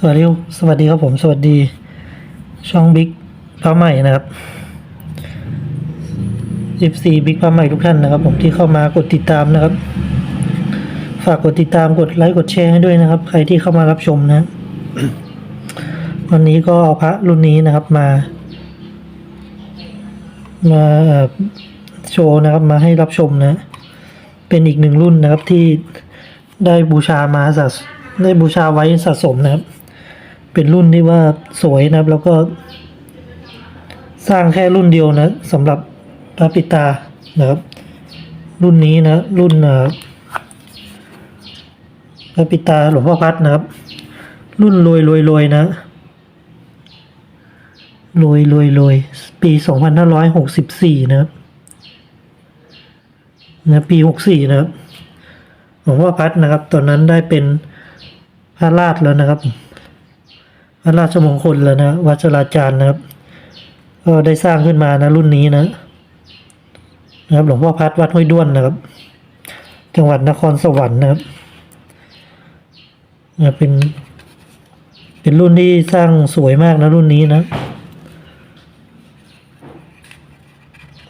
สวัสดีครับสวัสดีครับผมสวัสดี ช่องบิ๊กพระใหม่นะครับ FC บิ๊กพระใหม่ทุกท่านนะครับ ผมที่เข้ามากดติดตามนะครับ ฝากกดติดตามกดไลค์กดแชร์ให้ด้วยนะครับ ใครที่เข้ามารับชมนะ วันนี้ก็เอาพระรุ่นนี้นะครับมา มาโชว์นะครับมาให้รับชมนะ เป็นอีกหนึ่งรุ่นนะครับที่ได้บูชามาสะได้บูชาไว้สะสมนะครับ เป็นรุ่นที่ว่าสวยนะครับ แล้วก็ สร้างแค่รุ่นเดียวนะสำหรับพระปิตานะครับ รุ่นนี้นะ รุ่นเอ่อพระปิตาหลวงพ่อพัดนะครับ รุ่นรวยรวยรวยนะรวยรวยรวยปีสองพันห้าร้อยหกสิบสี่นะครับนะปีหกสี่นะครับหลวงพ่อพัดนะครับ ตอนนั้นได้เป็นพระราชแล้วนะครับ พระราชมงคลแล้วนะวัชราจารย์นะครับก็ได้สร้างขึ้นมานะรุ่นนี้นะนะครับหลวงพ่อพัดวัดห้วยด้วนนะครับ จังหวัดนครสวรรค์นะครับนะเป็นเป็นรุ่นที่สร้างสวยมากนะรุ่นนี้นะ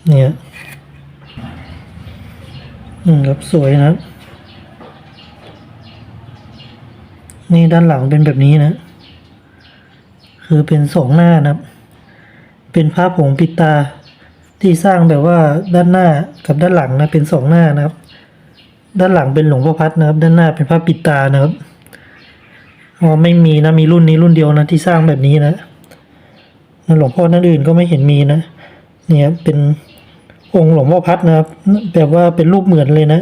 เนี่ยอืมครับสวยนะ นี่ด้านหลังเป็นแบบนี้นะ คือเป็นสองหน้านะครับ เป็นภาพผงปิดตา ที่สร้างแบบว่าด้านหน้ากับด้านหลังนะเป็นสองหน้านะครับ ด้านหลังเป็นหลวงพ่อพัดนะครับ ด้านหน้าเป็นภาพปิดตานะครับอ๋อไม่มีนะมีรุ่นนี้รุ่นเดียวนะที่สร้างแบบนี้นะหลวงพ่อนั่นอื่นก็ไม่เห็นมีนะเนี่ยเป็นองค์หลวงพ่อพัดนะครับ แบบว่าเป็นรูปเหมือนเลยนะ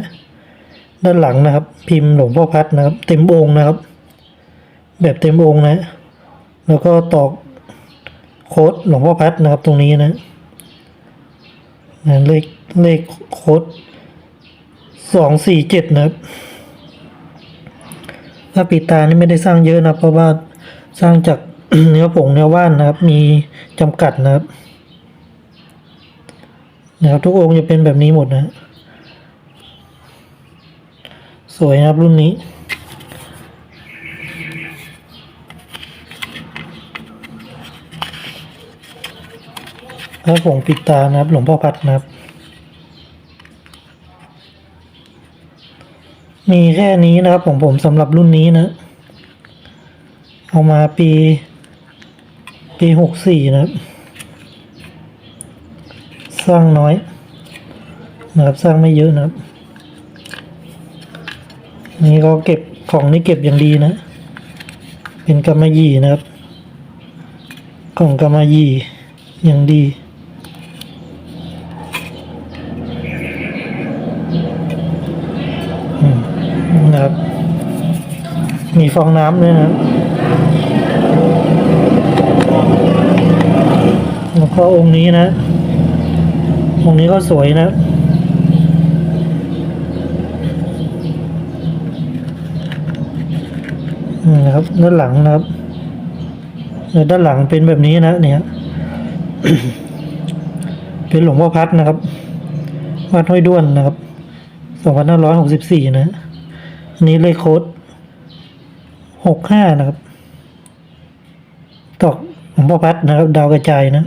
ด้านหลังนะครับ พิมพ์หลวงพ่อพัดนะครับ เต็มองค์นะครับ แบบเต็มองค์นะ แล้วก็ตอกโค้ดหลวงพ่อพัดนะครับตรงนี้นะนะเลขเลขโค้ดสองสี่เจ็ดนะครับพระปิดตานี่ไม่ได้สร้างเยอะนะเพราะว่าสร้างจากเนื้อผงเนื้อว่านนะครับ มีจำกัดนะครับ นะครับ ทุกองค์จะเป็นแบบนี้หมดนะ สวยนะครับรุ่นนี้ พระผงปิดตานะครับ หลวงพ่อพัดนะครับ มีแค่นี้นะครับของผมสำหรับรุ่นนี้นะ เอามาปี ปีหกสี่นะครับ สร้างน้อยนะครับสร้างไม่เยอะนะครับ นี่ก็เก็บของนี่เก็บอย่างดีนะ เป็นกำมะหยี่นะครับของกำมะหยี่อย่างดี อืมนะครับ มี ฟองน้ำด้วยนะแล้วก็องค์นี้นะ องค์นี้ก็สวยนะอืมนะครับด้านหลังนะครับด้านหลังเป็นแบบนี้นะเนี่ยเป็นหลวงพ่อพัดนะครับวัดห้วยด้วนนะครับสองพันห้าร้อยหกสิบสี่นะ อันนี้เลขโค้ด หกห้านะครับตอกหลวงพ่อพัดนะครับ ดาวกระจายนะ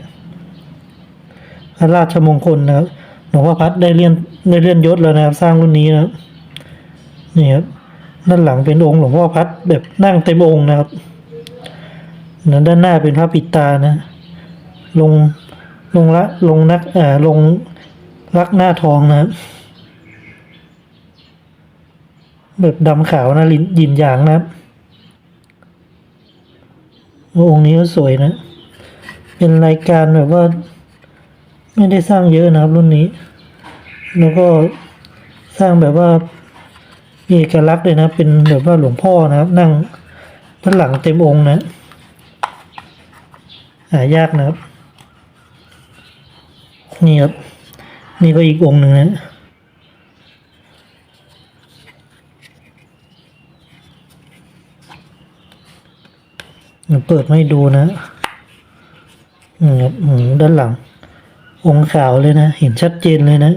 พระราชมงคลนะครับหลวงพ่อพัดได้เลื่อนได้เลื่อนยศแล้วนะครับ สร้างรุ่นนี้นะครับนี่ครับด้านหลังเป็นองค์หลวงพ่อพัดแบบนั่งเต็มองค์นะครับนั้นด้านหน้าเป็นพระปิดตานะ ลงลงละลงนักอ่าลงรักหน้าทองนะครับแบบดำขาวนะลินยินหยางนะครับ องค์นี้ก็สวยนะ เป็นรายการแบบว่า ไม่ได้สร้างเยอะนะครับรุ่นนี้ แล้วก็สร้างแบบว่ามีเอกลักษณ์เลยนะ เป็นแบบว่าหลวงพ่อนะครับ นั่งด้านหลังเต็มองค์นะหายากนะครับ นี่ครับ นี่ก็อีกองค์หนึ่งนะ เปิดไม่ดูนะอืมครับอืมด้านหลัง องขาวเลยนะ เห็นชัดเจนเลยนะ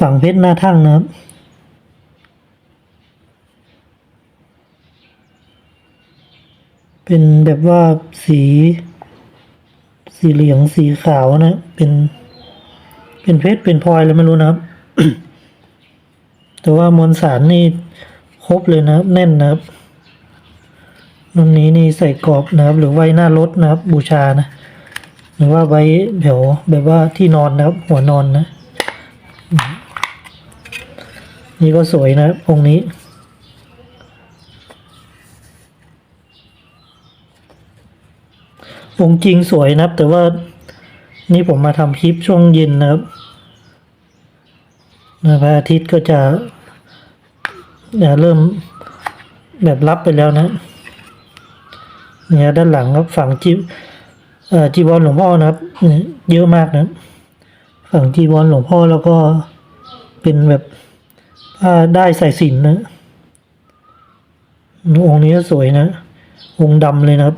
ฝั่งเพชรหน้าทั่งนะครับเป็นแบบว่าสี สีเหลืองสีขาวนะ เป็น เป็นเพชรเป็นพลอยอะไรไม่รู้นะครับ แต่ว่ามวลสารนี่ครบเลยนะครับ แน่นนะครับ รุ่นนี้นี่ใส่กรอบนะครับ หรือไว้หน้ารถนะครับ บูชานะ หรือว่าไว้แถวแบบว่าที่นอนนะครับ หัวนอนนะ นี่ก็สวยนะครับองค์นี้องค์จริงสวยนะครับ แต่ว่านี่ผมมาทำคลิปช่วงเย็นนะครับนะพระอาทิตย์ก็จะเนี่ยเริ่มแบบรับไปแล้วนะ เนี่ยด้านหลังครับฝั่งจีเอ่อจีวรหลวงพ่อนะครับเยอะมากนะฝั่งจีวรหลวงพ่อแล้วก็เป็นแบบผ้าได้ใส่สินนะองค์นี้ก็สวยนะองค์ดำเลยนะครับ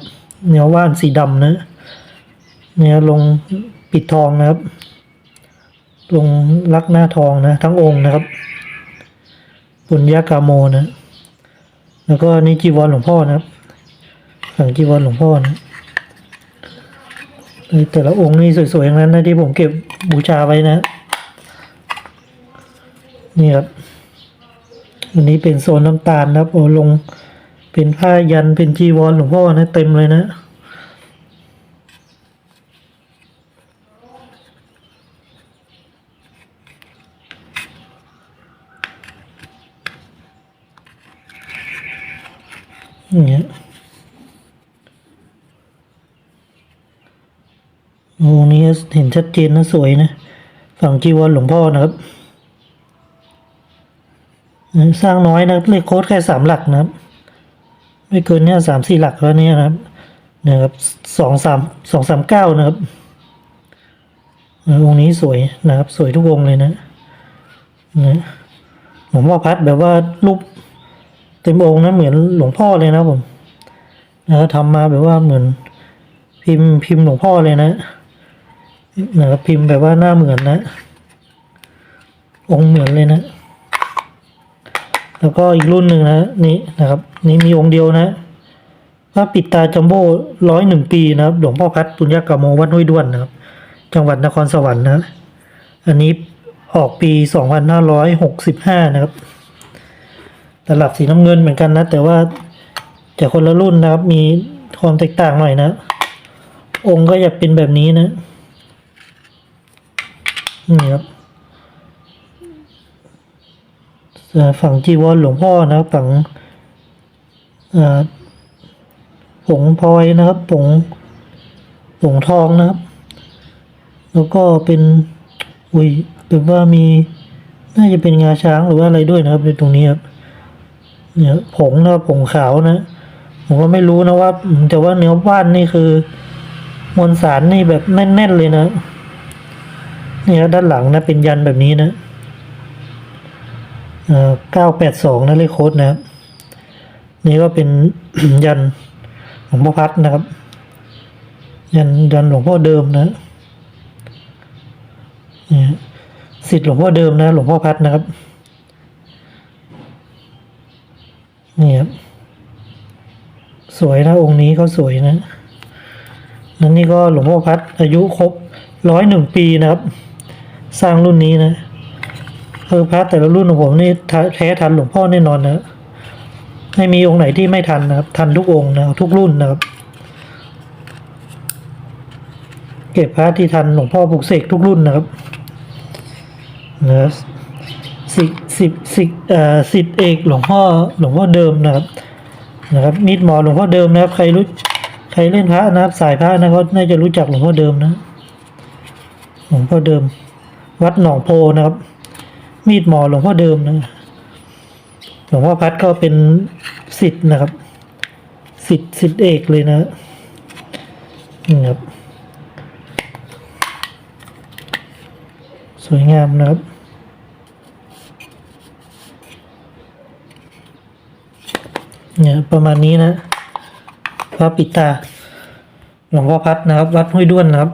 เนื้อว่านสีดำนะ เนี่ยลงปิดทองนะครับ ลงลักหน้าทองนะ ทั้งองค์นะครับปุญญากาโมนะ แล้วก็นี่จีวรหลวงพ่อนะครับ ฝั่งจีวรหลวงพ่อนะแต่ละองค์นี่สวยๆอย่างนั้นนะที่ผมเก็บบูชาไว้นะ นี่ครับอันนี้เป็นโซนน้ำตาลนะครับโอ้ลงเป็นผ้ายันเป็นจีวรหลวงพ่อนะเต็มเลยนะอย่างเงี้ยโอ้นี้ เห็นชัดเจนนะสวยนะฝั่งจีวรหลวงพ่อนะครับสร้างน้อยนะครับเลขโค้ดแค่สามหลักนะครับ ไม่เกินเนี่ยสามสี่หลักแล้วเนี่ยนะครับเนี่ยครับสองสามสองสามเก้านะครับองค์นี้สวยนะครับ สวยทุกองเลยนะนะหลวงพ่อพัดแบบว่ารูปเต็มองค์นะเหมือนหลวงพ่อเลยนะผมนะครับทำมาแบบว่าเหมือนพิมพ์พิมพ์หลวงพ่อเลยนะ หนะครับพิมพ์แบบว่าหน้าเหมือนนะ องค์เหมือนเลยนะ แล้วก็อีกรุ่นหนึ่งนะนี่นะครับ นี่มีองค์เดียวนะพระปิดตาจัมโบ้ร้อยหนึ่งปีนะครับหลวงพ่อพัดปุญญากามโมวัดห้วยด้วนนะครับ จังหวัดนครสวรรค์นะ อันนี้ออกปีสองพันห้าร้อยหกสิบห้านะครับตลับสีน้ำเงินเหมือนกันนะ แต่ว่าจะคนละรุ่นนะครับ มีความแตกต่างหน่อยนะ องค์ก็จะเป็นแบบนี้นะ นี่ครับฝั่งจีวรหลวงพ่อนะครับฝั่งผงพลอยนะครับผงผงทองนะครับ แล้วก็เป็นอุ้ยแบบว่ามีน่าจะเป็นงาช้างหรือว่าอะไรด้วยนะครับในตรงนี้ครับเนี่ยผงนะครับผงขาวนะ ผมก็ไม่รู้นะว่า แต่ว่าเนื้อว่านนี่คือ มวลสารนี่แบบแน่นๆเลยนะ นี่ยด้านหลังนะเป็นยันแบบนี้นะเก้าแปดสองนั่นเลขโค้ดนะครับ นี่ก็เป็นยันหลวงพ่อพัดนะครับ ยันยันหลวงพ่อเดิมนะนี่สิทธิ์หลวงพ่อเดิมนะ หลวงพ่อพัดนะครับนี่ครับสวยนะองค์นี้เขาสวยนะนั่นนี่ก็หลวงพ่อพัดอายุครบร้อยหนึ่งปีนะครับ สร้างรุ่นนี้นะเออพระแต่ละรุ่นของผมนี่แท้ทันหลวงพ่อแน่นอนนะไม่มีองค์ไหนที่ไม่ทันนะครับ ทันทุกองค์นะทุกรุ่นนะครับ เก็บพระที่ทันหลวงพ่อปลุกเสกทุกรุ่นนะครับนะสิสิสิเอ่อสิทธิเอกหลวงพ่อหลวงพ่อเดิมนะครับนะครับมีดหมอหลวงพ่อเดิมนะครับ ใครรู้ใครเล่นพระนะครับ สายพระนะครับน่าจะรู้จักหลวงพ่อเดิมนะหลวงพ่อเดิม วัดหนองโพนะครับ มีดหมอหลวงพ่อเดิมนะหลวงพ่อพัดก็เป็นสิทธิ์นะครับสิทธิ์สิทธิ์เอกเลยนะนี่ครับ สวยงามนะครับเนี่ยประมาณนี้นะพระปิดตาหลวงพ่อพัดนะครับ วัดห้วยด้วนนะครับ